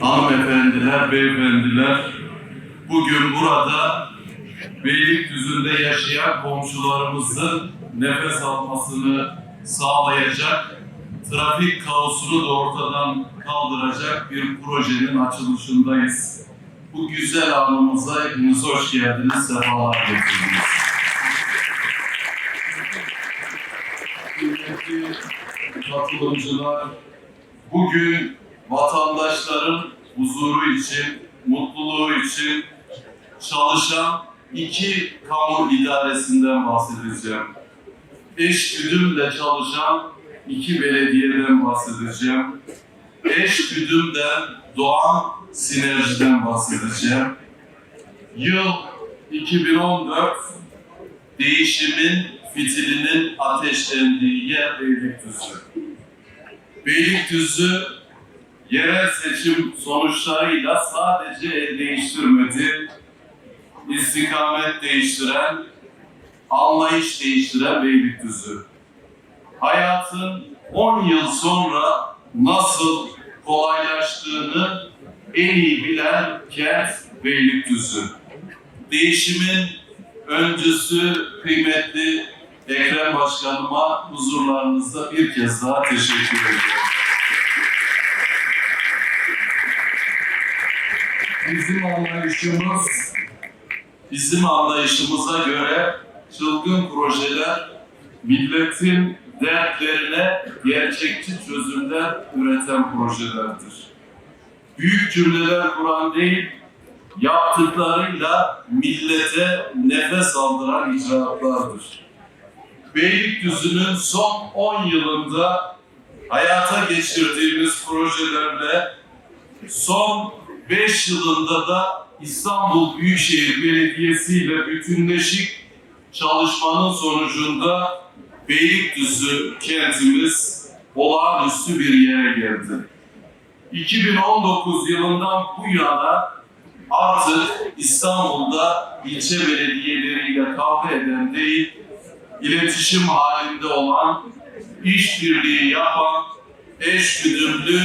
hanımefendiler, beyefendiler, bugün burada Beylikdüzü'nde yaşayan komşularımızın nefes almasını sağlayacak, trafik kaosunu da ortadan kaldıracak bir projenin açılışındayız. Bu güzel anımıza hepiniz hoş geldiniz, sefalar getirdiniz. Kıymetli katılımcılar, bugün vatandaşların huzuru için, mutluluğu için çalışan iki kamu idaresinden bahsedeceğim. Eş güdümle çalışan iki belediyeden bahsedeceğim. Eş güdümden doğan sinerjiden bahsedeceğim. Yıl 2014 değişimin fitilinin ateşlendiği yer Beylikdüzü. Beylikdüzü yerel seçim sonuçlarıyla sadece el değiştirmedi, istikamet değiştiren, anlayış değiştiren Beylikdüzü. Hayatın 10 yıl sonra nasıl kolaylaştığını en iyi bilen kent Beylikdüzü. Değişimin öncüsü kıymetli Ekrem Başkanıma huzurlarınızda bir kez daha teşekkür ediyorum. Bizim anlayışımız, bizim anlayışımıza göre çılgın projeler milletin dertlerine gerçekçi çözümler üreten projelerdir. Büyük cümleler kuran değil, yaptıklarıyla millete nefes aldıran icraatlardır. Beylikdüzü'nün son 10 yılında hayata geçirdiğimiz projelerle son 5 yılında da İstanbul Büyükşehir Belediyesi ile bütünleşik çalışmanın sonucunda Beylikdüzü kentimiz olağanüstü bir yere geldi. 2019 yılından bu yana artık İstanbul'da ilçe belediyeleriyle kavga eden değil, iletişim halinde olan, işbirliği yapan, eşgüdümlü,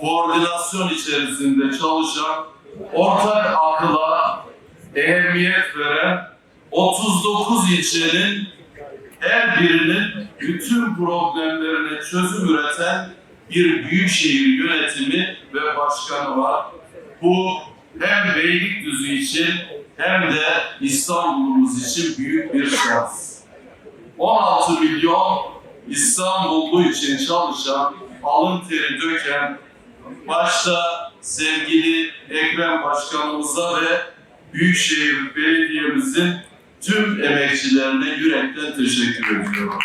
koordinasyon içerisinde çalışan, ortak akıla ehemmiyet veren 39 ilçenin her birinin bütün problemlerine çözüm üreten bir büyükşehir yönetimi ve başkanı var. Bu hem Beylikdüzü için hem de İstanbul'umuz için büyük bir şans. 16 milyon İstanbullu için çalışan, alın teri döken, başta sevgili Ekrem Başkanımıza ve Büyükşehir Belediye'mizin tüm emekçilerine yürekten teşekkür ediyorum.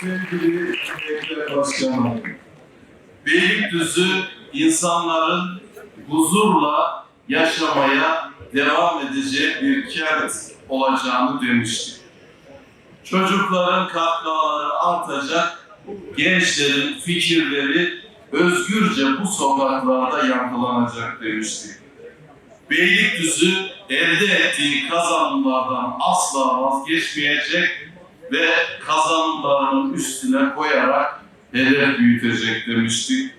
Sevgili Ekrem Başkanım, Beylikdüzü insanların huzurla yaşamaya devam edecek bir kent olacağını demiştik. Çocukların kahkahaları artacak, gençlerin fikirleri özgürce bu sokaklarda yankılanacak demiştik. Beylikdüzü elde ettiği kazanımlardan asla vazgeçmeyecek ve kazanımlarının üstüne koyarak hedef büyütecek demiştik.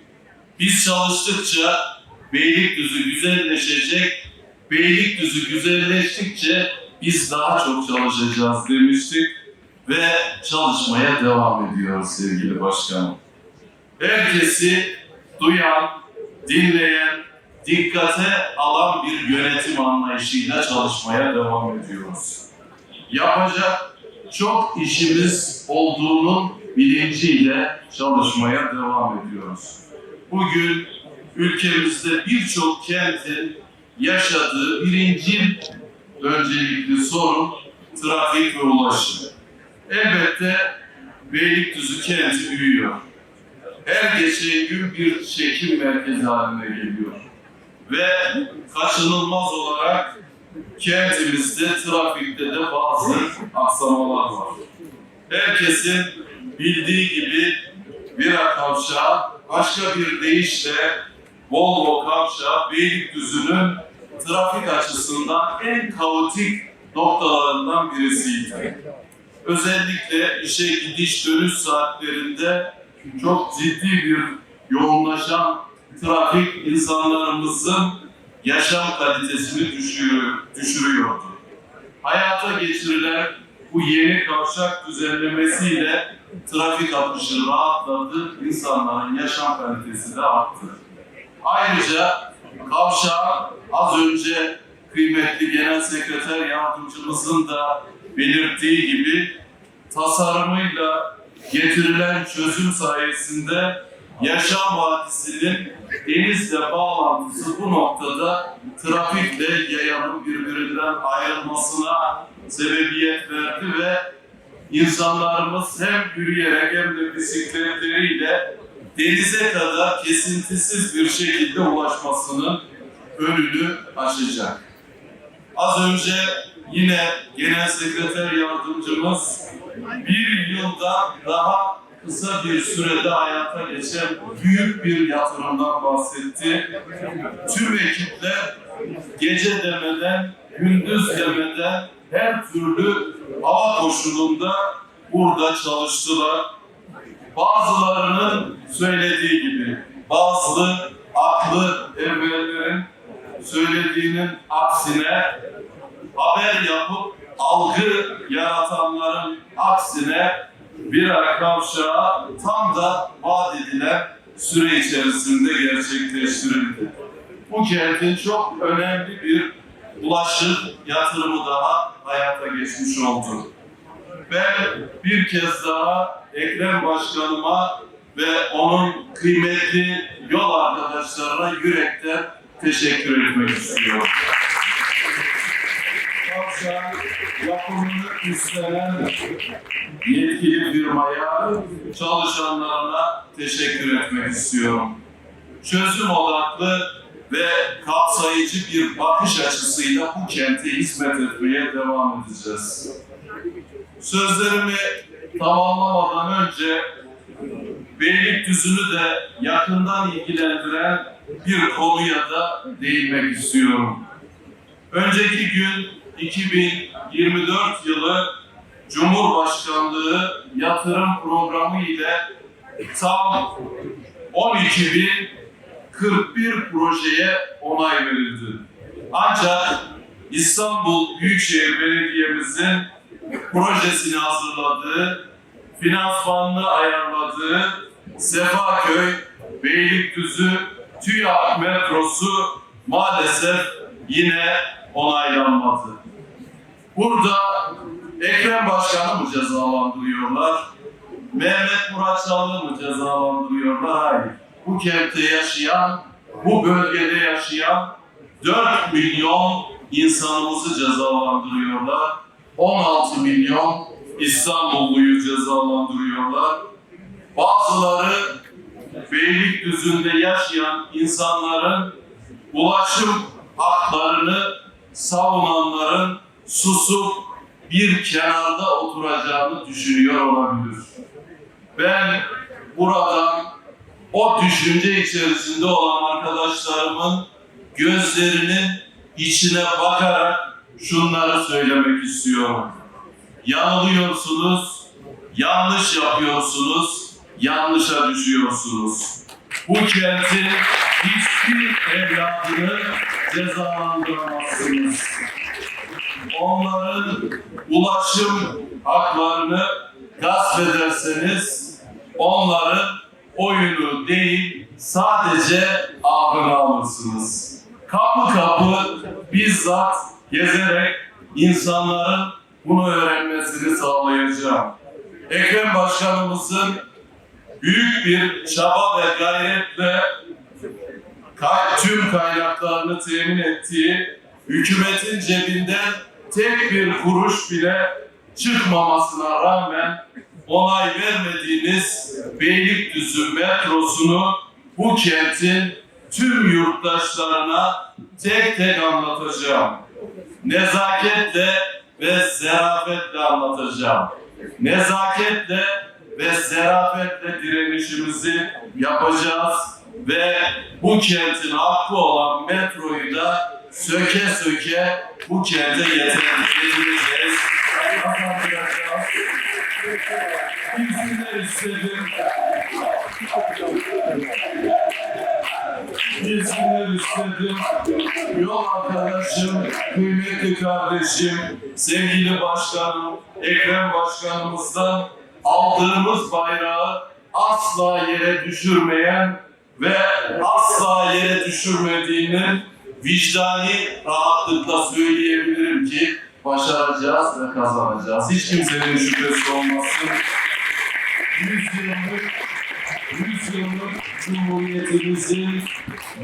Biz çalıştıkça Beylikdüzü güzelleşecek, Beylikdüzü güzelleştikçe biz daha çok çalışacağız demiştik ve çalışmaya devam ediyoruz sevgili başkanım. Herkesi duyan, dinleyen, dikkate alan bir yönetim anlayışıyla çalışmaya devam ediyoruz. Yapacak çok işimiz olduğunun bilinciyle çalışmaya devam ediyoruz. Bugün ülkemizde birçok kentin yaşadığı birinci öncelikli sorun trafik ve ulaşım. Elbette Beylikdüzü kenti büyüyor. Her geçen gün bir çekim merkezi haline geliyor. Ve kaçınılmaz olarak kentimizde trafikte de bazı aksamalar var. Herkesin bildiği gibi Bira Kavşağı başka bir deyişle Volvo Kavşağı Beylikdüzü'nün trafik açısından en kaotik noktalarından birisiydi. Özellikle işe gidiş dönüş saatlerinde çok ciddi bir yoğunlaşan trafik insanlarımızın yaşam kalitesini düşürüyor, düşürüyordu. Hayata geçirilen bu yeni kavşak düzenlemesiyle trafik akışı rahatladı, insanların yaşam kalitesi de arttı. Ayrıca kavşağın az önce kıymetli Genel Sekreter Yardımcımızın da belirttiği gibi tasarımıyla getirilen çözüm sayesinde Yaşam Vadisi'nin denizle bağlantısı bu noktada trafikle yayanın birbirinden ayrılmasına sebebiyet verdi ve insanlarımız hem yürüyerek hem de bisikletleriyle denize kadar kesintisiz bir şekilde ulaşmasının önünü açacak. Az önce yine Genel Sekreter Yardımcımız bir yılda daha kısa bir sürede hayata geçen büyük bir yatırımdan bahsetti. Tüm ekipler gece demeden, gündüz demeden her türlü hava koşulunda burada çalıştılar. Bazılarının söylediği gibi bazı aklı evvellerin söylediğinin aksine haber yapıp algı yaratanların aksine bir kavşağı tam da vaat edilen süre içerisinde gerçekleştirildi. Bu kentin çok önemli bir ulaşım yatırımı daha hayata geçmiş oldu. Ben bir kez daha Ekrem Başkanıma ve onun kıymetli yol arkadaşlarına yürekten teşekkür etmek istiyorum. Kavşağın yapımını üstlenen yetkili firmaya, çalışanlarına teşekkür etmek istiyorum. Çözüm odaklı ve kapsayıcı bir bakış açısıyla bu kente hizmet etmeye devam edeceğiz. Sözlerimi tamamlamadan önce Beylikdüzü'nü de yakından ilgilendiren bir konuya da değinmek istiyorum. Önceki gün 2024 yılı Cumhurbaşkanlığı yatırım programı ile tam 12.041 projeye onay verildi. Ancak İstanbul Büyükşehir Belediye'mizin projesini hazırladığı, finansmanını ayarladığı Sefaköy, Beylikdüzü, TÜYAP metrosu maalesef yine onaylanmadı. Burada Ekrem Başkan'ı mı cezalandırıyorlar? Mehmet Murat Çalık'ı mı cezalandırıyorlar? Hayır. Bu kentte yaşayan, bu bölgede yaşayan 4 milyon insanımızı cezalandırıyorlar. 16 milyon İstanbulluyu cezalandırıyorlar. Bazıları Beylikdüzü'nde yaşayan insanların ulaşım haklarını savunanların susup bir kenarda oturacağını düşünüyor olabilir. Ben buradan o düşünce içerisinde olan arkadaşlarımın gözlerinin içine bakarak şunları söylemek istiyorum. Yanılıyorsunuz, yanlış yapıyorsunuz, yanlışa düşüyorsunuz. Bu kentin hiçbir evladını cezalandıramazsınız. Onların ulaşım haklarını gasp ederseniz onların oyunu değil sadece ahını alırsınız. Kapı kapı bizzat gezerek insanların bunu öğrenmesini sağlayacağım. Ekrem Başkanımızın büyük bir çaba ve gayretle tüm kaynaklarını temin ettiği hükümetin cebinden tek bir kuruş bile çıkmamasına rağmen onay vermediğiniz Beylikdüzü metrosunu bu kentin tüm yurttaşlarına tek tek anlatacağım. Nezaketle ve zerafetle anlatacağım. Nezaketle ve zerafetle direnişimizi yapacağız ve bu kentin hakkı olan metroyu da söke söke bu kente getireceğiz. Bilsinler istedim. Bilsinler istedim. Yol arkadaşım, kıymetli kardeşim, sevgili başkanım, Ekrem başkanımızdan aldığımız bayrağı asla yere düşürmeyen ve asla yere düşürmediğinin vicdani rahatlıkla söyleyebilirim ki başaracağız ve kazanacağız. Hiç kimsenin şüphesi olmasın. 100 yıllık, 100 yıllık Cumhuriyetimizin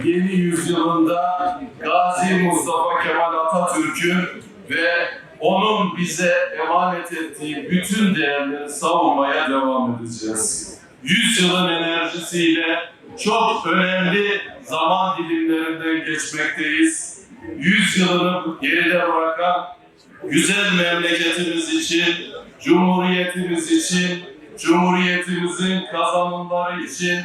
yeni yüzyılında Gazi Mustafa Kemal Atatürk'ün ve onun bize emanet ettiği bütün değerleri savunmaya devam edeceğiz. Yüzyılın enerjisiyle çok önemli zaman dilimlerinden geçmekteyiz. Yüzyılını geride bırakan güzel memleketimiz için, cumhuriyetimiz için, cumhuriyetimizin kazanımları için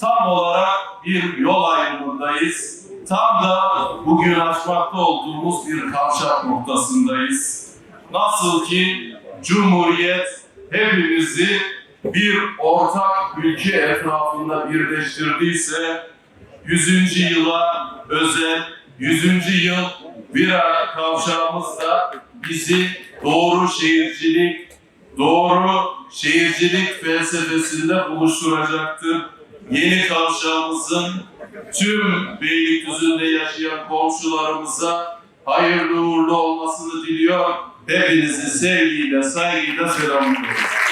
tam olarak bir yol ayrımındayız. Tam da bugün açmakta olduğumuz bir kavşak noktasındayız. Nasıl ki Cumhuriyet hepimizi bir ortak ülke etrafında birleştirdiyse 100. yıla özel 100. yıl bira kavşağımız da bizi doğru şehircilik, doğru şehircilik felsefesinde buluşturacaktır. Yeni kavşağımızın tüm Beylikdüzü'nde yaşayan komşularımıza hayırlı uğurlu olmasını diliyor. Hepinizi sevgiyle, saygıyla selamlıyoruz.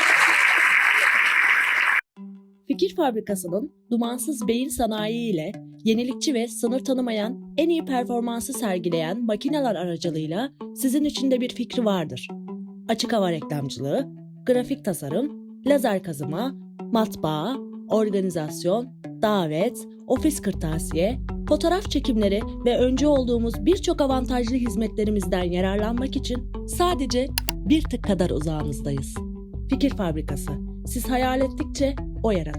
Fikir Fabrikası'nın dumansız beyin sanayi ile yenilikçi ve sınır tanımayan en iyi performansı sergileyen makineler aracılığıyla sizin için de bir fikri vardır. Açık hava reklamcılığı, grafik tasarım, lazer kazıma, matbaa, organizasyon, davet, ofis kırtasiye, fotoğraf çekimleri ve önce olduğumuz birçok avantajlı hizmetlerimizden yararlanmak için sadece bir tık kadar uzağınızdayız. Fikir Fabrikası. Siz hayal ettikçe o yaratır.